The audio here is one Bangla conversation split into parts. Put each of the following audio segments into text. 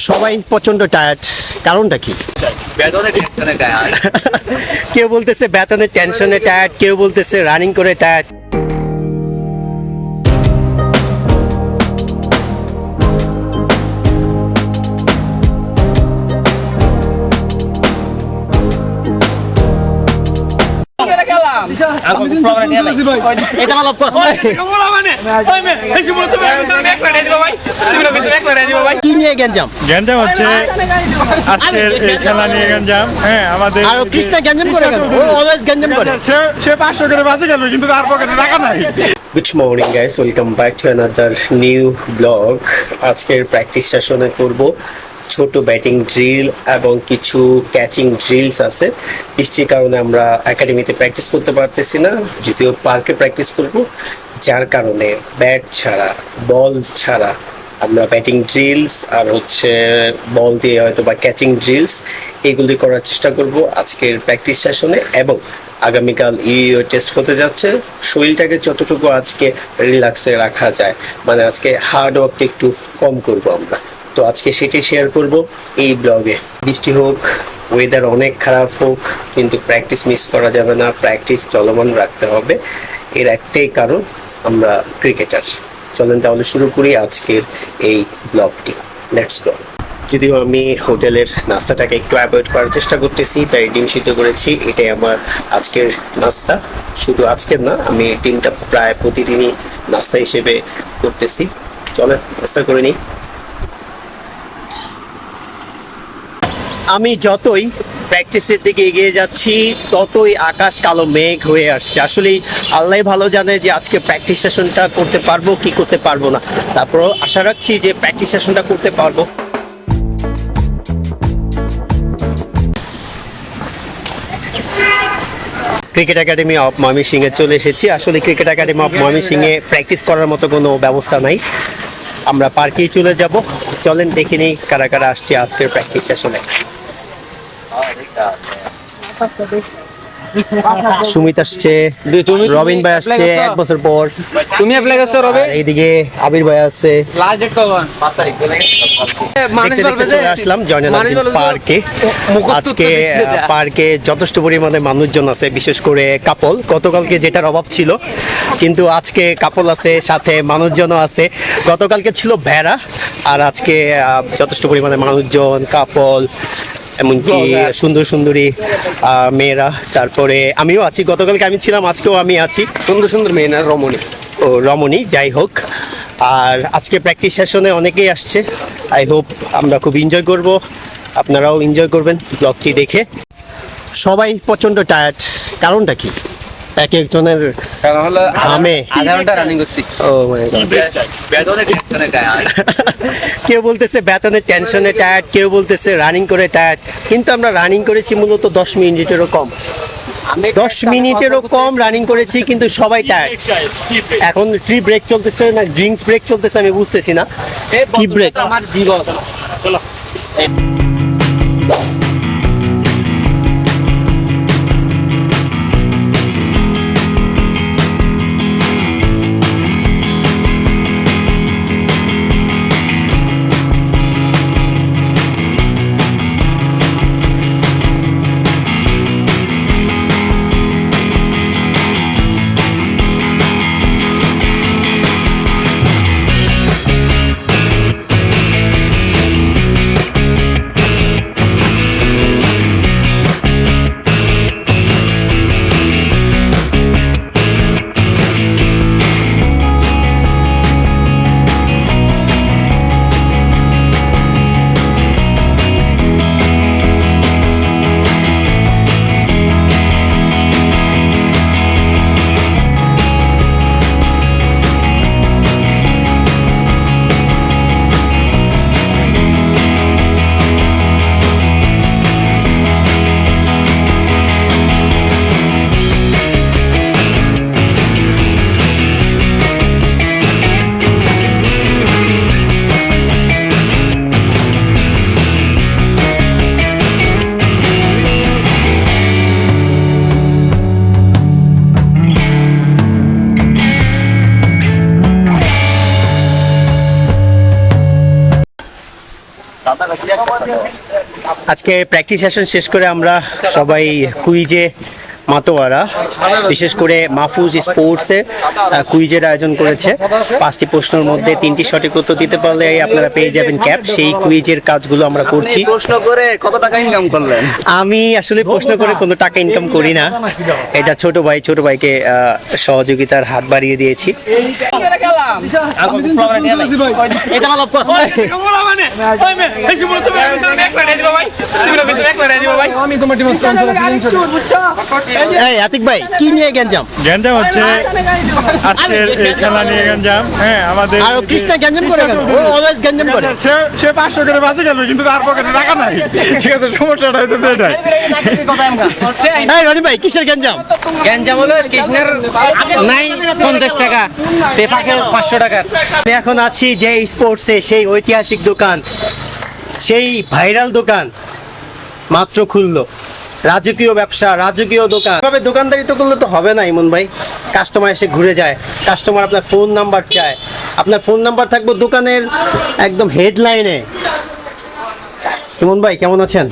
সবাই প্রচণ্ড টায়ার্ড কারণটা কি? কেউ বলতেছে বেতনের টেনশনে টায়ার্ড কেউ বলতেছে রানিং করে টায়ার্ড কি নিয়ে গেঞ্জাম গ্যাঞ্জাম হচ্ছে আজকের এই খেলা নিয়ে গ্যাঞ্জাম। হ্যাঁ আমাদের আর কৃষ্ণা গেঞ্জাম করে কেন? ও অলওয়েজ গেঞ্জাম করে। সে- সে পাঁচশো করে বাঁচে গেল কিন্তু তার পকেটে টাকা নাই। Good morning guys welcome back to another new vlog আজকের প্র্যাকটিস সেশনে করব। ছোট ব্যাটিং ড্রিল এবং কিছু ক্যাচিং ড্রিলস আছে। বৃষ্টির কারণে আমরা একাডেমিতে প্র্যাকটিস করতে পারতেছি না, যদিও পার্কে প্র্যাকটিস করব। যার কারণে ব্যাট ছাড়া, বল ছাড়া আমরা ব্যাটিং ড্রিলস আর হচ্ছে বল দিয়ে হয়তো বা ক্যাচিং ড্রিলস এগুলি করার চেষ্টা করব আজকের প্র্যাকটিস সেশনে এবং আগামীকাল ইও টেস্ট হতে যাচ্ছে। শরীরটাকে যতটুকু আজকে রিল্যাক্সে রাখা যায় মানে আজকে হার্ড ওয়ার্কটা একটু কম করব আমরা। তো আজকে সেটাই শেয়ার করব এই ব্লগে বৃষ্টি হোক ওয়েদার অনেক খারাপ হোক, কিন্তু প্র্যাকটিস মিস করা যাবে না প্র্যাকটিস চলমান রাখতে হবে। এর একটাই কারণ, আমরা ক্রিকেটার চলেন তাহলে শুরু করি আজকের এই ব্লগটি লেটস গো যদিও আমি হোটেলের নাস্তাটাকে একটু অ্যাভয়েড করার চেষ্টা করতেছি, তাই ডিম সিদ্ধ করেছি, এটাই আমার আজকের নাস্তা। শুধু আজকের না, আমি ডিমটা প্রায় প্রতিদিনই নাস্তা হিসেবে করতেছি। চলে নাস্তা করে নিই। আমি যতই প্র্যাকটিসের দিকে এগিয়ে যাচ্ছি, ততই আকাশ কালো মেঘ হয়ে আসছে। আসলে আল্লাহ ভালো জানে যে আজকে প্র্যাকটিস সেশনটা করতে পারব কি করতে পারব না। তারপরও আশা রাখছি যে প্র্যাকটিস সেশনটা করতে পারব। ক্রিকেট একাডেমি অফ ময়মনসিং এ চলে এসেছি। আসলে ক্রিকেট একাডেমি অফ ময়মনসিং এ প্র্যাকটিস করার মতো কোনো ব্যবস্থা নাই। আমরা পার্কেই চলে যাব। চলেন দেখে নিই কারা কারা আসছে আজকের প্র্যাকটিস সেশনে সুমিত আসছে রবিন ভাই আসছে এক বছর পর। তুমি অ্যাপ্লাই করছ রবে এইদিকে আবির ভাই লাস্ট ডেট কখন? মানুষ দেখতে বলবে যে চলে আসলাম মানুষ জয়নাল পার্কে। আজকে। পার্কে যথেষ্ট পরিমাণে মানুষজন আছে বিশেষ করে কাপল গতকালকে যেটার অভাব ছিল কিন্তু আজকে কাপল আছে সাথে মানুষজনও আছে। গতকালকে ছিল ভেড়া আর আজকে যথেষ্ট পরিমাণে মানুষজন কাপল এমনকি সুন্দর সুন্দরী মেয়েরা। তারপরে আমিও আছি গতকালকে আমি ছিলাম আজকেও আমি আছি। সুন্দর সুন্দর মেয়েরা রমণী? ও রমণী যাই হোক। আর আজকে প্র্যাকটিস সেশনে অনেকেই আসছে। আই হোপ আমরা খুব এনজয় করব। আপনারাও এনজয় করবেন ব্লগটি দেখে। সবাই প্রচণ্ড টায়ার্ড কারণটা কি? এক একজনের কারণ হলো। আধা ঘণ্টা রানিং করছি। ও কেউ বলতেছে বেতনের টেনশনে টায়ার্ড কেউ বলতেছে রানিং করে টায়ার্ড কিন্তু আমরা রানিং করেছি মূলত দশ মিনিটেরও কম। আমি দশ মিনিটেরও কম রানিং করেছি কিন্তু সবাই টায়ার্ড এখন ট্রি ব্রেক চলতেছে না ড্রিঙ্কস ব্রেক চলতেছে আমি বুঝতেছি না। কি ব্রেক আমার জীবন। আজকে প্র্যাকটিস সেশন শেষ করে আমরা সবাই কুইজে মাতোয়ারা। বিশেষ করে মাহফুজ স্পোর্টসে কুইজের আয়োজন করেছে। পাঁচটি প্রশ্নের মধ্যে তিনটি সঠিক উত্তর দিতে পারলে আপনারা পেয়ে যাবেন ক্যাপ। সেই কুইজের কাজগুলো আমরা করছি। প্রশ্ন করে কত টাকা ইনকাম করলেন? আমি আসলে প্রশ্ন করে কোনো টাকা ইনকাম করি না। এটা ছোট ভাই ছোট ভাইকে সহযোগিতার হাত বাড়িয়ে দিয়েছি। এই আতিক ভাই কি নিয়ে গ্যাঞ্জাম গ্যাঞ্জাম হচ্ছে আজকের এই খেলা নিয়ে গ্যাঞ্জাম হ্যাঁ আমাদের আর কৃষ্ণা গ্যাঞ্জাম করে কেন? ও অলওয়েজ গ্যাঞ্জাম করে। সে সে পাঁচশো করে বাঁচে গেল কিন্তু তার পকেটে টাকা নাই। ঠিক আছে সমস্যাটা হইতে এটাই। এই রনি ভাই কিসের গ্যাঞ্জাম গ্যাঞ্জাম হলো কৃষ্ণের নাই পঞ্চাশ টাকা পেপাকে পাঁচশো টাকা আমি এখন আছি যে স্পোর্টসে সেই ঐতিহাসিক দোকান সেই ভাইরাল দোকান মাত্র খুললো। রাজকীয় ব্যবসা রাজকীয় দোকান। তবে দোকানদারি তো করলে তো হবে না ইমন ভাই। কাস্টমার এসে ঘুরে যায়। কাস্টমার আপনার ফোন নাম্বার চায়। আপনার ফোন নাম্বার থাকবে দোকানের একদম হেডলাইনে ইমন ভাই কেমন আছেন?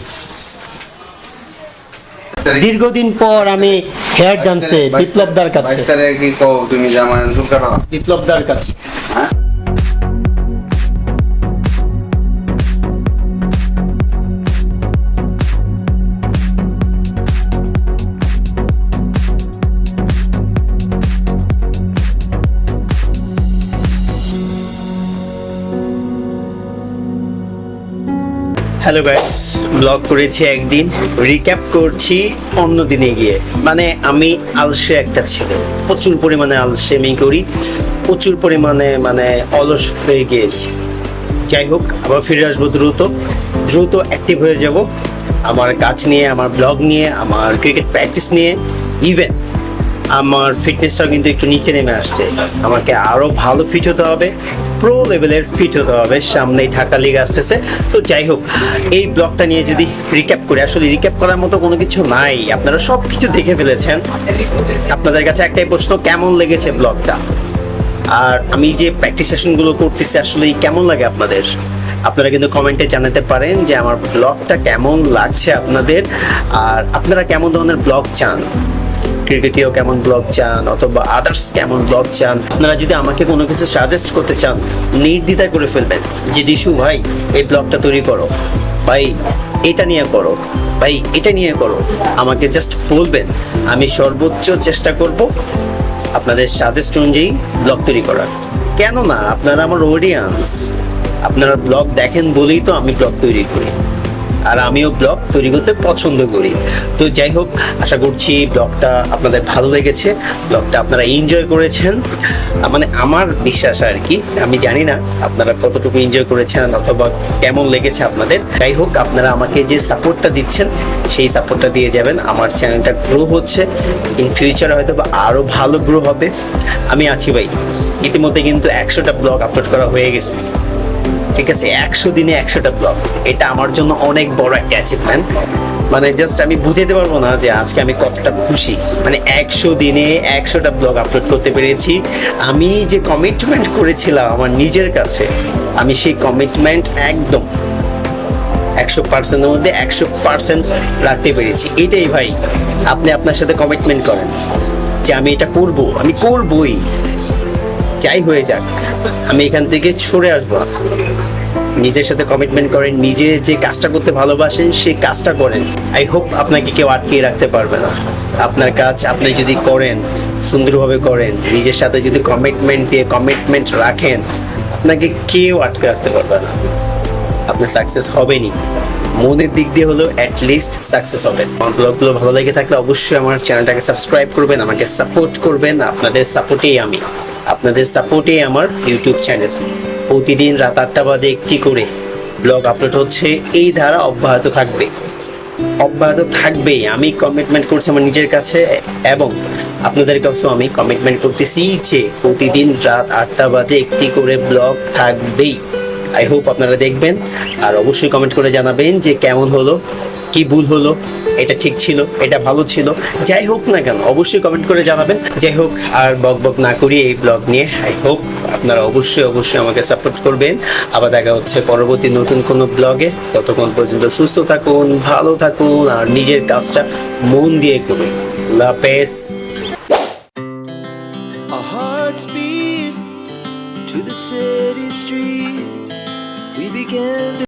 দীর্ঘদিন পর আমি হেয়ার ডান্সে বিপ্লবদার কাছে। তুমি বিপ্লবদার কাছে। হ্যালো গাইস ব্লগ করেছি একদিন। রিক্যাপ করছি অন্য দিনে গিয়ে। মানে আমি আলসে একটা ছেলে। প্রচুর পরিমাণে আলসে আলসেমি করি। প্রচুর পরিমাণে মানে অলস হয়ে গিয়েছি। যাই হোক, আবার ফিরে আসব দ্রুত। দ্রুত অ্যাক্টিভ হয়ে যাব। আমার কাজ নিয়ে, আমার ব্লগ নিয়ে, আমার ক্রিকেট প্র্যাকটিস নিয়ে ইভেন আমার ফিটনেসটাও কিন্তু একটু নিচে নেমে আসছে। আমাকে আরও ভালো ফিট হতে হবে। প্রো লেভেলের ফিট হতে হবে, সামনেই ঢাকা লিগ আসতেছে। তো যাই হোক, এই ব্লগটা নিয়ে যদি রিক্যাপ করে, আসলে রিক্যাপ করার মতো কোনো কিছু নাই। আপনারা সব কিছু দেখে ফেলেছেন। আপনাদের কাছে একটাই প্রশ্ন, কেমন লেগেছে ব্লগটা আর আমি যে প্র্যাকটিস সেশনগুলো করতেছি আসলে কেমন লাগে আপনাদের? আপনারা কিন্তু কমেন্টে জানাতে পারেন যে আমার ব্লগটা কেমন লাগছে আপনাদের। আর আপনারা কেমন ধরনের ব্লগ চান? ক্রিকেটীয় কেমন ব্লগ চান অথবা আদার্স কেমন ব্লগ চান, আপনারা যদি আমাকে কোনো কিছু সাজেস্ট করতে চান, নির্দ্বিধায় করে ফেলবেন। যে দিশু ভাই, এই ব্লগটা তৈরি করো। ভাই, এটা নিয়ে করো। ভাই, এটা নিয়ে করো। আমাকে জাস্ট বলবেন, আমি সর্বোচ্চ চেষ্টা করব আপনাদের সাজেস্ট অনুযায়ী ব্লগ তৈরি করার। কেন না আপনারা আমার অডিয়েন্স আপনারা ব্লগ দেখেন বলেই তো আমি ব্লগ তৈরি করি। আর আমিও ব্লগ তৈরি করতে পছন্দ করি। তো যাই হোক, আশা করছি ব্লগটা আপনাদের ভালো লেগেছে, ব্লগটা আপনারা এনজয় করেছেন। মানে আমার বিশ্বাস আর কি, আমি জানি না আপনারা কতটুকু এনজয় করেছেন অথবা কেমন লেগেছে আপনাদের। যাই হোক, আপনারা আমাকে যে সাপোর্টটা দিচ্ছেন, সেই সাপোর্টটা দিয়ে যাবেন। আমার চ্যানেলটা গ্রো হচ্ছে। ইন ফিউচারে হয়তো বা আরও ভালো গ্রো হবে। আমি আছি ভাই। ইতিমধ্যে কিন্তু একশোটা ব্লগ আপলোড করা হয়ে গেছে। ঠিক আছে একশো দিনে একশোটা ব্লগ এটা আমার জন্য অনেক বড় একটা অ্যাচিভমেন্ট মানে জাস্ট আমি বুঝাতে পারব না যে আজকে আমি কতটা খুশি। মানে একশো দিনে একশোটা ব্লগ আপলোড করতে পেরেছি। আমি যে কমিটমেন্ট করেছিলাম আমার নিজের কাছে, আমি সেই কমিটমেন্ট একদম একশো পার্সেন্টের মধ্যে একশো পার্সেন্ট রাখতে পেরেছি। এটাই ভাই, আপনি আপনার সাথে কমিটমেন্ট করেন যে আমি এটা করব, আমি করবই। যাই হয়ে যাক, আমি এখান থেকে সরে আসব নিজের সাথে কমিটমেন্ট করেন, নিজে যে কাজটা করতে ভালোবাসেন সেই কাজটা করেন। আই হোপ আপনাকে কেউ আটকিয়ে রাখতে পারবে না। আপনার কাজ আপনি যদি করেন, সুন্দরভাবে করেন, নিজের সাথে যদি কমিটমেন্ট দিয়ে কমিটমেন্ট রাখেন, আপনাকে কেউ আটকে রাখতে পারবে না। আপনি সাকসেস হবেনই মনের দিক দিয়ে হলো অ্যাট লিস্ট সাকসেস হবেন আমার ব্লগগুলো ভালো লেগে থাকলে অবশ্যই আমার চ্যানেলটাকে সাবস্ক্রাইব করবেন, আমাকে সাপোর্ট করবেন। আপনাদের সাপোর্টেই আমি। আপনাদের সাপোর্টেই আমার ইউটিউব চ্যানেল প্রতিদিন রাত আটটা বাজে একটি করে ব্লগ আপলোড হচ্ছে, এই ধারা অব্যাহত থাকবে। অব্যাহত থাকবেই। আমি কমিটমেন্ট করছি আমার নিজের কাছে এবং আপনাদের কাছেও আমি কমিটমেন্ট করতেছি যে প্রতিদিন রাত আটটা বাজে একটি করে ব্লগ থাকবেই। আই হোপ আপনারা দেখবেন আর অবশ্যই কমেন্ট করে জানাবেন যে কেমন হলো কি ভুল হলো? এটা ঠিক ছিল, এটা ভালো ছিল। যাই হোক না কেন, অবশ্যই কমেন্ট করে জানাবেন। যাই হোক, আর বক বক না করি এই ব্লগ নিয়ে আই হোপ আপনারা অবশ্যই অবশ্যই আমাকে সাপোর্ট করবেন। আবার দেখা হচ্ছে পরবর্তী নতুন কোনো ব্লগে ততক্ষণ পর্যন্ত সুস্থ থাকুন, ভালো থাকুন, আর নিজের কাজটা মন দিয়ে করুন। লাপেস